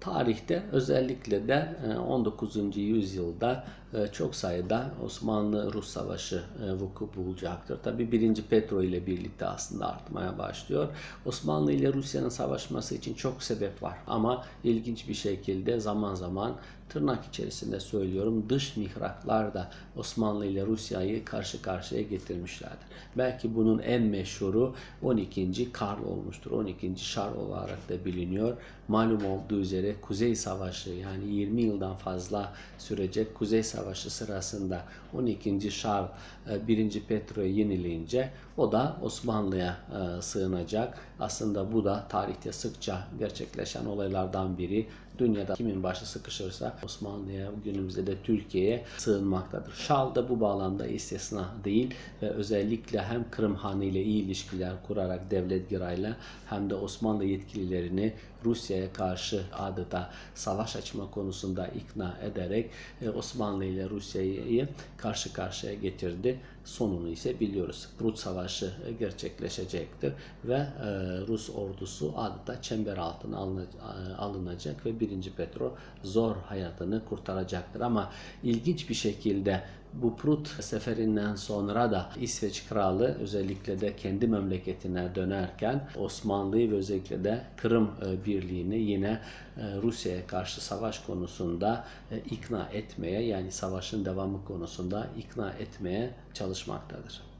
Tarihte özellikle de e, 19. yüzyılda e, çok sayıda Osmanlı-Rus savaşı e, vuku bulacaktır. Tabi 1. Petro ile birlikte aslında artmaya başlıyor. Osmanlı ile Rusya'nın savaşması için çok sebep var. Ama ilginç bir şekilde zaman zaman tırnak içerisinde söylüyorum dış mihraklar da Osmanlı ile Rusya'yı karşı karşıya getirmişlerdir. Belki bunun en meşhuru 12. Karl olmuştur. 12. Şar olarak da biliniyor. Malum olduğu üzere Kuzey Savaşı yani 20 yıldan fazla sürecek Kuzey Savaşı sırasında 12. Şar 1. Petro'yu yenileyince o da Osmanlı'ya e, sığınacak. Aslında bu da tarihte sıkça gerçekleşen olaylardan biri. Dünyada kimin başı sıkışırsa Osmanlı'ya günümüzde de Türkiye'ye sığınmaktadır. Şal da bu bağlamda istisna değil ve özellikle hem Kırım Hanı ile iyi ilişkiler kurarak devlet girayla hem de Osmanlı yetkililerini Rusya'ya karşı adeta savaş açma konusunda ikna ederek e, Osmanlı ile Rusya'yı karşı karşıya getirdi. Sonunu ise biliyoruz. Prut Savaşı gerçekleşecektir ve e, Rus ordusu adeta çember altına alına- alınacak ve 1. Petro zor hayatını kurtaracaktır. Ama ilginç bir şekilde bu Prut seferinden sonra da İsveç kralı özellikle de kendi memleketine dönerken Osmanlı'yı ve özellikle de Kırım e, Birliği'ni yine e, Rusya'ya karşı savaş konusunda e, ikna etmeye yani savaşın devamı konusunda ikna etmeye çalışmaktadır.